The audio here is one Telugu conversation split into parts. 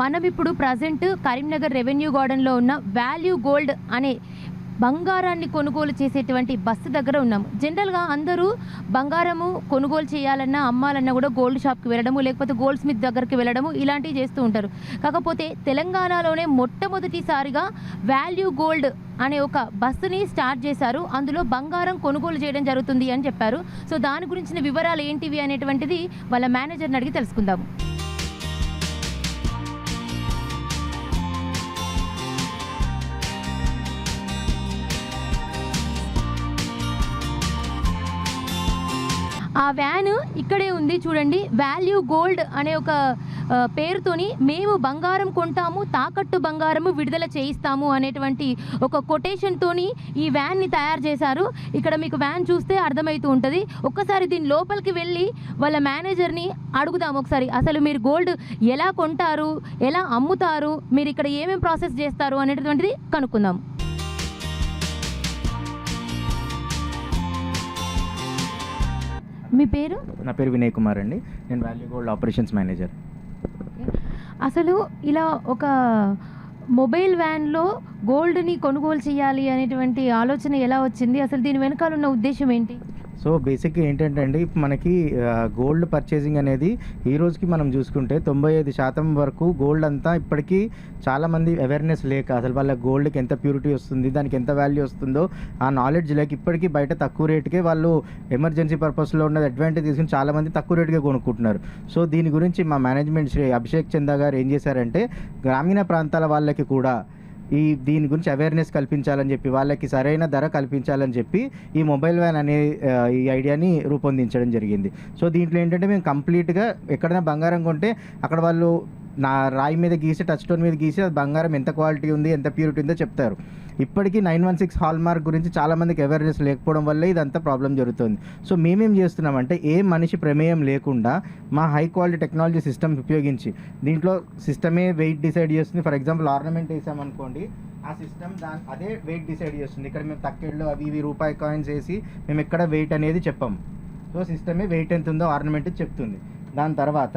మనం ఇప్పుడు ప్రజెంట్ కరీంనగర్ రెవెన్యూ గార్డెన్లో ఉన్న వాల్యూ గోల్డ్ అనే బంగారాన్ని కొనుగోలు చేసేటువంటి బస్సు దగ్గర ఉన్నాము. జనరల్గా అందరూ బంగారము కొనుగోలు చేయాలన్నా అమ్మాలన్నా కూడా గోల్డ్ షాప్కి వెళ్ళడము లేకపోతే గోల్డ్ స్మిత్ దగ్గరికి వెళ్ళడము ఇలాంటివి చేస్తూ ఉంటారు. కాకపోతే తెలంగాణలోనే మొట్టమొదటిసారిగా వాల్యూ గోల్డ్ అనే ఒక బస్సుని స్టార్ట్ చేశారు. అందులో బంగారం కొనుగోలు చేయడం జరుగుతుంది అని చెప్పారు. సో దాని గురించిన వివరాలు ఏంటివి అనేటువంటిది వాళ్ళ మేనేజర్ని అడిగి తెలుసుకుందాము. ఆ వ్యాన్ ఇక్కడే ఉంది చూడండి. వాల్యూ గోల్డ్ అనే ఒక పేరుతోని మేము బంగారం కొంటాము తాకట్టు బంగారము విడుదల చేయిస్తాము అనేటువంటి ఒక కొటేషన్తోని ఈ వ్యాన్ని తయారు చేశారు. ఇక్కడ మీకు వ్యాన్ చూస్తే అర్థమవుతూ ఉంటుంది. ఒక్కసారి దీని లోపలికి వెళ్ళి వాళ్ళ మేనేజర్ని అడుగుదాం ఒకసారి. అసలు మీరు గోల్డ్ ఎలా కొంటారు? ఎలా అమ్ముతారు? మీరు ఇక్కడ ఏమేమి ప్రాసెస్ చేస్తారు? అనేటువంటిది కనుక్కుందాం. మీ పేరు? నా పేరు వినయ్ కుమార్ అండి. నేను వాల్యూ గోల్డ్ ఆపరేషన్స్ మేనేజర్. అసలు ఇలా ఒక మొబైల్ వ్యాన్లో గోల్డ్ని కొనుగోలు చేయాలి అనేటువంటి ఆలోచన ఎలా వచ్చింది? అసలు దీని వెనకాల ఉన్న ఉద్దేశం ఏంటి? సో బేసిక్గా ఏంటంటే అండి మనకి గోల్డ్ పర్చేసింగ్ అనేది ఈ రోజుకి మనం చూసుకుంటే తొంభై ఐదు శాతం వరకు గోల్డ్ అంతా ఇప్పటికీ చాలామంది అవేర్నెస్ లేక అసలు వాళ్ళ గోల్డ్కి ఎంత ప్యూరిటీ వస్తుంది దానికి ఎంత వాల్యూ వస్తుందో ఆ నాలెడ్జ్ లేక ఇప్పటికీ బయట తక్కువ రేటుకే వాళ్ళు ఎమర్జెన్సీ పర్పస్లో ఉన్నది అడ్వాంటేజ్ తీసుకుని చాలామంది తక్కువ రేటుకే కొనుక్కుంటున్నారు. సో దీని గురించి మా మేనేజ్మెంట్ శ్రీ అభిషేక్ చందా గారు ఏం చేశారంటే గ్రామీణ ప్రాంతాల వాళ్ళకి కూడా ఈ దీని గురించి అవేర్నెస్ కల్పించాలని చెప్పి వాళ్ళకి సరైన ధర కల్పించాలని చెప్పి ఈ మొబైల్ వ్యాన్ అనే ఈ ఐడియాని రూపొందించడం జరిగింది. సో దీంట్లో ఏంటంటే మేము కంప్లీట్గా ఎక్కడైనా బంగారం కొంటే అక్కడ వాళ్ళు నా రాయి మీద గీసి టచ్ స్టోన్ మీద గీసి అది బంగారం ఎంత క్వాలిటీ ఉంది ఎంత ప్యూరిటీ ఉందో చెప్తారు. ఇప్పటికీ nine one six hallmark గురించి చాలామందికి అవేర్నెస్ లేకపోవడం వల్ల ఇదంతా ప్రాబ్లం జరుగుతుంది. సో మేమేం చేస్తున్నామంటే ఏ మనిషి ప్రమేయం లేకుండా మా హై క్వాలిటీ టెక్నాలజీ సిస్టమ్ ఉపయోగించి దీంట్లో సిస్టమే వెయిట్ డిసైడ్ చేస్తుంది. ఫర్ ఎగ్జాంపుల్ ఆర్నమెంట్ వేసామనుకోండి ఆ సిస్టమ్ దాని అదే వెయిట్ డిసైడ్ చేస్తుంది. ఇక్కడ మేము తక్కెళ్ళు అవి ఇవి రూపాయి కాయిన్స్ వేసి మేము ఎక్కడ వెయిట్ అనేది చెప్పాము సో సిస్టమే వెయిట్ ఎంత ఉందో ఆర్నమెంట్ చెప్తుంది. దాని తర్వాత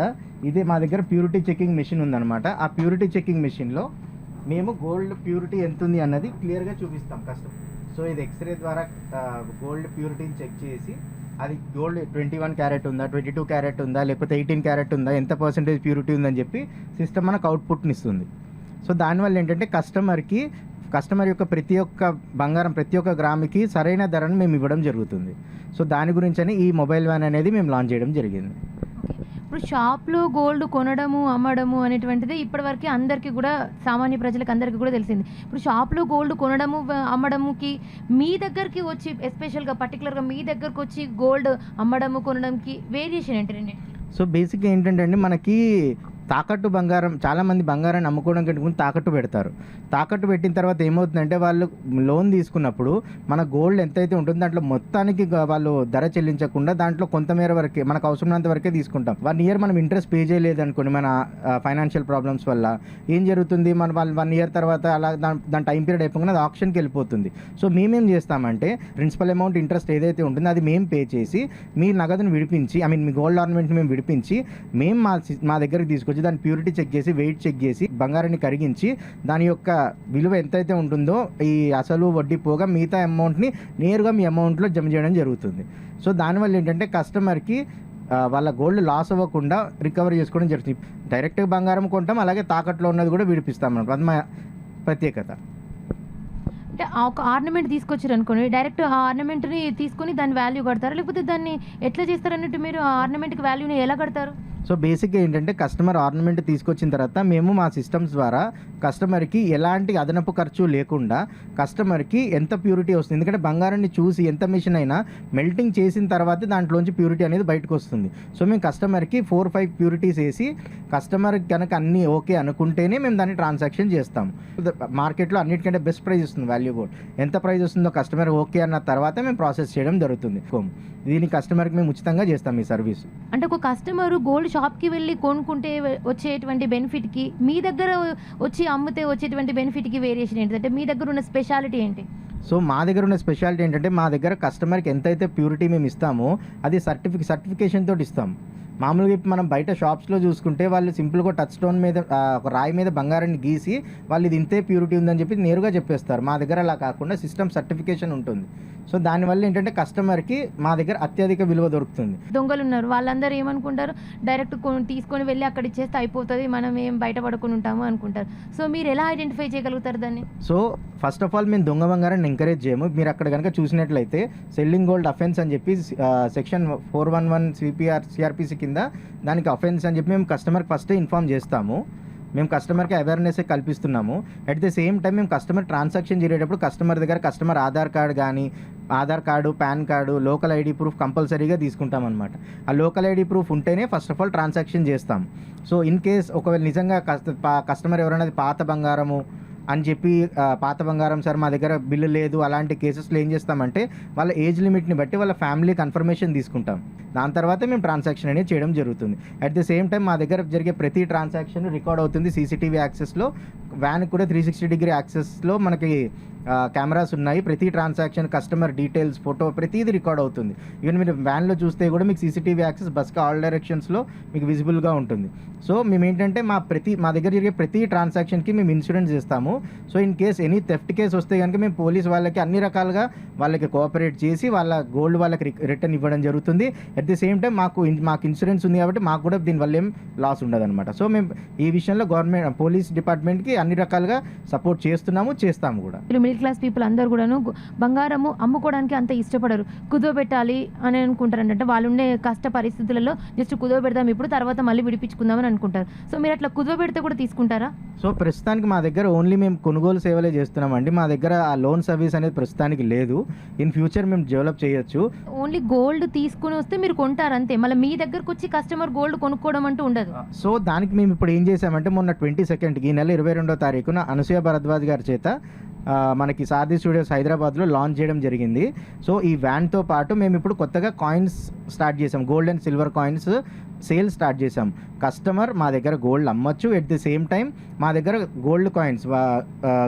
ఇది మా దగ్గర ప్యూరిటీ చెకింగ్ మిషన్ ఉందన్నమాట. ఆ ప్యూరిటీ చెకింగ్ మిషన్లో మేము గోల్డ్ ప్యూరిటీ ఎంత ఉంది అన్నది క్లియర్గా చూపిస్తాం కస్టమర్ సో ఇది ఎక్స్రే ద్వారా గోల్డ్ ప్యూరిటీని చెక్ చేసి అది గోల్డ్ ట్వంటీ వన్ క్యారెట్ ఉందా ట్వంటీ టూ క్యారెట్ ఉందా లేకపోతే ఎయిటీన్ క్యారెట్ ఉందా ఎంత పర్సెంటేజ్ ప్యూరిటీ ఉందని చెప్పి సిస్టమ్ మనకు అవుట్పుట్ని ఇస్తుంది. సో దానివల్ల ఏంటంటే కస్టమర్కి కస్టమర్ యొక్క ప్రతి ఒక్క బంగారం ప్రతి ఒక్క గ్రాముకి సరైన ధరను మేము ఇవ్వడం జరుగుతుంది. సో దాని గురించని ఈ మొబైల్ వ్యాన్ అనేది మేము లాంచ్ చేయడం జరిగింది. ఇప్పుడు షాప్లో గోల్డ్ కొనడము అమ్మడము అనేటువంటిది ఇప్పటివరకు అందరికీ కూడా సామాన్య ప్రజలకు అందరికీ కూడా తెలిసింది. ఇప్పుడు షాప్లో గోల్డ్ కొనడము అమ్మడముకి మీ దగ్గరికి వచ్చి ఎస్పెషల్గా పర్టికులర్గా మీ దగ్గరకు వచ్చి గోల్డ్ అమ్మడము కొనడంకి వేరియేషన్ ఏంటి సో బేసిక్గా ఏంటంటే అండి మనకి తాకట్టు బంగారం చాలామంది బంగారాన్ని అమ్ముకోవడం కట్టుకుని తాకట్టు పెడతారు. తాకట్టు పెట్టిన తర్వాత ఏమవుతుందంటే వాళ్ళు లోన్ తీసుకున్నప్పుడు మన గోల్డ్ ఎంతైతే ఉంటుందో దాంట్లో మొత్తానికి వాళ్ళు ధర చెల్లించకుండా దాంట్లో కొంతమేర వరకే మనకు అవసరమైనంత వరకే తీసుకుంటాం. వన్ ఇయర్ మనం ఇంట్రెస్ట్ పే చేయలేదు అనుకోండి మన ఫైనాన్షియల్ ప్రాబ్లమ్స్ వల్ల. ఏం జరుగుతుంది? మన వాళ్ళు వన్ ఇయర్ తర్వాత అలా దాని దాని టైం పీరియడ్ అయిపోగానే అది ఆప్షన్కి వెళ్ళిపోతుంది. సో మేమేం చేస్తామంటే ప్రిన్సిపల్ అమౌంట్ ఇంట్రెస్ట్ ఏదైతే ఉంటుందో అది మేము పే చేసి మీ నగదును విడిపించి ఐ మీన్ మీ గోల్డ్ ఆర్నమెంట్ని మేము విడిపించి మేము మా మా దగ్గరికి తీసుకొచ్చి దాని ప్యూరిటీ చెక్ చేసి వెయిట్ చెక్ చేసి బంగారాన్ని కరిగించి దాని యొక్క విలువ ఎంతైతే ఉంటుందో ఈ అసలు వడ్డీ పోగా మిగతా అమౌంట్ని నేరుగా మీ అమౌంట్లో జమ చేయడం జరుగుతుంది. సో దానివల్ల ఏంటంటే కస్టమర్కి వాళ్ళ గోల్డ్ లాస్ అవ్వకుండా రికవర్ చేసుకోవడం జరుగుతుంది. డైరెక్ట్గా బంగారం కొంటాం అలాగే తాకట్లో ఉన్నది కూడా విడిపిస్తాం అన్నమాట అది మా ప్రత్యేకత. అంటే ఆ ఒక ఆర్నమెంట్ తీసుకొచ్చారు అనుకోండి డైరెక్ట్ ఆ ఆర్నమెంట్ని తీసుకొని దాని వాల్యూ కడతారు? లేకపోతే దాన్ని ఎట్లా చేస్తారు అన్నట్టు మీరు ఆ ఆర్నమెంట్కి వాల్యూని ఎలా కడతారు? సో బేసిక్గా ఏంటంటే కస్టమర్ ఆర్నమెంట్ తీసుకొచ్చిన తర్వాత మేము మా సిస్టమ్స్ ద్వారా కస్టమర్కి ఎలాంటి అదనపు ఖర్చు లేకుండా కస్టమర్కి ఎంత ప్యూరిటీ వస్తుంది? ఎందుకంటే బంగారాన్ని చూసి ఎంత మిషన్ అయినా మెల్టింగ్ చేసిన తర్వాత దాంట్లోంచి ప్యూరిటీ అనేది బయటకు వస్తుంది. సో మేము కస్టమర్కి ఫోర్ ఫైవ్ ప్యూరిటీస్ వేసి కస్టమర్ కనుక అన్నీ ఓకే అనుకుంటేనే మేము దాన్ని ట్రాన్సాక్షన్ చేస్తాం. మార్కెట్లో అన్నిటికంటే బెస్ట్ ప్రైస్ వస్తుంది వాల్యూ గోల్డ్ ఎంత ప్రైస్ వస్తుందో కస్టమర్ ఓకే అన్న తర్వాత మేము ప్రాసెస్ చేయడం జరుగుతుంది. దీని కస్టమర్కి మేము ఉచితంగా చేస్తాం ఈ సర్వీస్ అంటే ఒక కస్టమర్ గోల్డ్ షాప్కి వెళ్ళి కొనుక్కుంటే వచ్చేటువంటి బెనిఫిట్కి మీ దగ్గర వచ్చి అమ్మితే వచ్చేటువంటి బెనిఫిట్కి వేరియేషన్ ఏంటంటే మీ దగ్గర ఉన్న స్పెషాలిటీ ఏంటి? సో మా దగ్గర ఉన్న స్పెషాలిటీ ఏంటంటే మా దగ్గర కస్టమర్కి ఎంతైతే ప్యూరిటీ మేము ఇస్తామో అది సర్టిఫిక్ సర్టిఫికేషన్ తోటి ఇస్తాం. మామూలుగా ఇప్పుడు మనం బయట షాప్స్లో చూసుకుంటే వాళ్ళు సింపుల్గా టచ్ స్టోన్ మీద ఒక రాయి మీద బంగారాన్ని గీసి వాళ్ళు ఇది ఇంతే ప్యూరిటీ ఉందని చెప్పి నేరుగా చెప్పేస్తారు. మా దగ్గర అలా కాకుండా సిస్టమ్ సర్టిఫికేషన్ ఉంటుంది. సో దానివల్ల ఏంటంటే కస్టమర్కి మా దగ్గర అత్యధిక విలువ దొరుకుతుంది. దొంగలు ఉన్నారు వాళ్ళందరూ ఏమనుకుంటారు? డైరెక్ట్ కొను- తీసుకొని వెళ్ళి అక్కడ ఇచ్చేస్తే అయిపోతుంది. మనం ఏం బయటపడుకుని ఉంటాము అనుకుంటారు. సో మీరు ఎలా ఐడెంటిఫై చేయగలుగుతారు దాన్ని? సో ఫస్ట్ ఆఫ్ ఆల్ మేము దొంగ బంగారాన్ని ఎంకరేజ్ చేయము. మీరు అక్కడ కనుక చూసినట్లయితే సెల్లింగ్ గోల్డ్ అఫెన్స్ అని చెప్పి section four one one CPR CrPC కింద దానికి అఫెన్స్ అని చెప్పి మేము కస్టమర్కి ఫస్ట్ ఇన్ఫామ్ చేస్తాము. మేము కస్టమర్కి అవేర్నెస్ కల్పిస్తున్నాము. అట్ ద సేమ్ టైం మేము కస్టమర్ ట్రాన్సాక్షన్ చేసేటప్పుడు కస్టమర్ దగ్గర కస్టమర్ ఆధార్ కార్డు కానీ Aadhaar card PAN card local ID proof కంపల్సరీగా తీసుకుంటాం అనమాట ఆ లోకల్ ఐడి ప్రూఫ్ ఉంటేనే ఫస్ట్ ఆఫ్ ఆల్ ట్రాన్సాక్షన్ చేస్తాం. సో ఇన్ కేస్ ఒకవేళ నిజంగా పా- కస్టమర్ ఎవరైనా పాత బంగారము అని చెప్పి పాత బంగారం సార్ మా దగ్గర బిల్లు లేదు అలాంటి కేసెస్లో ఏం చేస్తామంటే వాళ్ళ ఏజ్ లిమిట్ని బట్టి వాళ్ళ ఫ్యామిలీ కన్ఫర్మేషన్ తీసుకుంటాం. దాని తర్వాత మేము ట్రాన్సాక్షన్ అనేది చేయడం జరుగుతుంది. అట్ ది సేమ్ టైం మా దగ్గర జరిగే ప్రతి ట్రాన్సాక్షన్ రికార్డ్ అవుతుంది సీసీటీవీ యాక్సెస్లో. వ్యాన్ కూడా త్రీ సిక్స్టీ డిగ్రీ యాక్సెస్లో మనకి కెమెరాస్ ఉన్నాయి. ప్రతి ట్రాన్సాక్షన్ కస్టమర్ డీటెయిల్స్ ఫోటో ప్రతిదీ రికార్డ్ అవుతుంది. ఈవెన్ మీరు వ్యాన్లో చూస్తే కూడా మీకు సీసీటీవీ యాక్సెస్ బస్కి ఆల్ డైరెక్షన్స్లో మీకు విజిబుల్గా ఉంటుంది. సో మేము ఏంటంటే మా ప్రతి మా దగ్గర జరిగే ప్రతి ట్రాన్సాక్షన్కి మేము ఇన్సూరెన్స్ ఇస్తాము so in case any theft case వస్తే కనుక మేము పోలీస్ వాళ్ళకి అన్ని రకాలుగా వాళ్ళకి కోఆపరేట్ చేసి వాళ్ళ గోల్డ్ వాళ్ళకి రిటర్న్ ఇవ్వడం జరుగుతుంది. అట్ ది సేమ్ టైం మాకు మాకు ఇన్సూరెన్స్ ఉంది కాబట్టి మాకు కూడా దీనివల్ల ఏం లాస్ ఉండదు అనమాట సో మేము ఈ విషయంలో గవర్నమెంట్ పోలీస్ డిపార్ట్మెంట్కి అన్ని రకాలుగా సపోర్ట్ చేస్తున్నాము చేస్తాము కూడా. మిడిల్ క్లాస్ పీపుల్ అందరూ కూడాను బంగారము అమ్ముకోవడానికి అంత ఇష్టపడరు. కుదోబెట్టాలి అని అనుకుంటారు అంటే వాళ్ళు ఉండే కష్ట పరిస్థితులలో జస్ట్ కుదోబెడదాం ఇప్పుడు తర్వాత మళ్ళీ విడిపించుకుందామని అనుకుంటారు. సో మీరు అట్లా కుదోబెడితే కూడా తీసుకుంటారా? సో ప్రస్తుతానికి మా దగ్గర ఓన్లీ మేము కొనుగోలు సేవలే చేస్తున్నామండి. మా దగ్గర ఆ లోన్ సర్వీస్ అనేది ప్రస్తుతానికి లేదు. ఇన్ ఫ్యూచర్ మేము డెవలప్ చేయొచ్చు. ఓన్లీ గోల్డ్ తీసుకుని వస్తే మీరు కొంటారు అంతే. మళ్ళీ మీ దగ్గరకు వచ్చి కస్టమర్ గోల్డ్ కొనుక్కోవడం అంటూ ఉండదు. సో దానికి మేము ఇప్పుడు ఏం చేసామంటే మొన్న ట్వంటీ సెకండ్కి ఈ నెల ఇరవై రెండో తారీఖున అనసూయ భరద్వాజ్ గారి చేత మనకి సారథి స్టూడియోస్ హైదరాబాద్లో లాంచ్ చేయడం జరిగింది. సో ఈ వ్యాన్తో పాటు మేము ఇప్పుడు కొత్తగా కాయిన్స్ స్టార్ట్ చేసాం gold and silver coins sale start చేసాం కస్టమర్ మా దగ్గర గోల్డ్ అమ్మచ్చు. ఎట్ ది సేమ్ టైం మా దగ్గర gold coins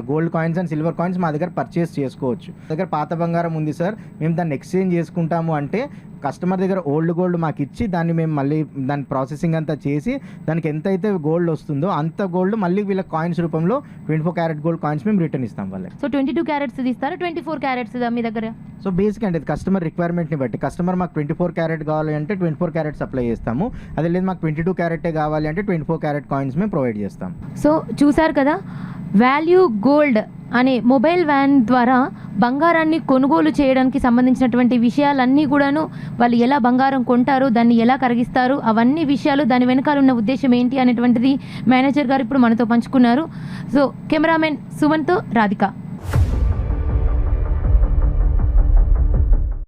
gold coins and silver coins మా దగ్గర పర్చేస్ చేసుకోవచ్చు. దగ్గర పాత బంగారం ఉంది సార్. మేము దాన్ని ఎక్స్చేంజ్ చేసుకుంటాము అంటే కస్టమర్ దగ్గర ఓల్డ్ గోల్డ్ మాకు ఇచ్చి దాన్ని మేము మళ్ళీ దాని ప్రాసెసింగ్ అంతా చేసి దానికి ఎంత అయితే గోల్డ్ వస్తుందో అంత గోల్డ్ మళ్ళీ వీళ్ళ కాయిన్స్ రూపంలో twenty four carat gold coins మేము రిటర్న్ ఇస్తాం వాళ్ళకి. సో ట్వంటీ టూ క్యారెట్స్ ఇస్తారా ట్వంటీ ఫోర్ క్యారెట్స్ మీ దగ్గర? సో బేసిక్ అంటే కస్టమర్ రిక్వైర్మెంట్ని బట్టి. కస్టమర్ మాకు ట్వంటీ ఫోర్ క్యారెట్ కావాలి అంటే ట్వంటీ ఫోర్ క్యారెట్ సప్లై చేస్తాము. అదే లేదు మాకు ట్వంటీ టూ క్యారెటే కావాలి అంటే ట్వంటీ ఫోర్ క్యారెట్ కాయిన్స్ మేము ప్రొవైడ్ చేస్తాం. సో చూసారు కదా వాల్యూ గోల్డ్ అనే మొబైల్ వ్యాన్ ద్వారా బంగారాన్ని కొనుగోలు చేయడానికి సంబంధించినటువంటి విషయాలన్నీ కూడాను వాళ్ళు ఎలా బంగారం కొంటారు దాన్ని ఎలా కరిగిస్తారు అవన్నీ విషయాలు దాని వెనకాల ఉన్న ఉద్దేశం ఏంటి అనేటువంటిది మేనేజర్ గారు ఇప్పుడు మనతో పంచుకున్నారు. సో కెమెరామెన్ సుమన్తో రాధిక.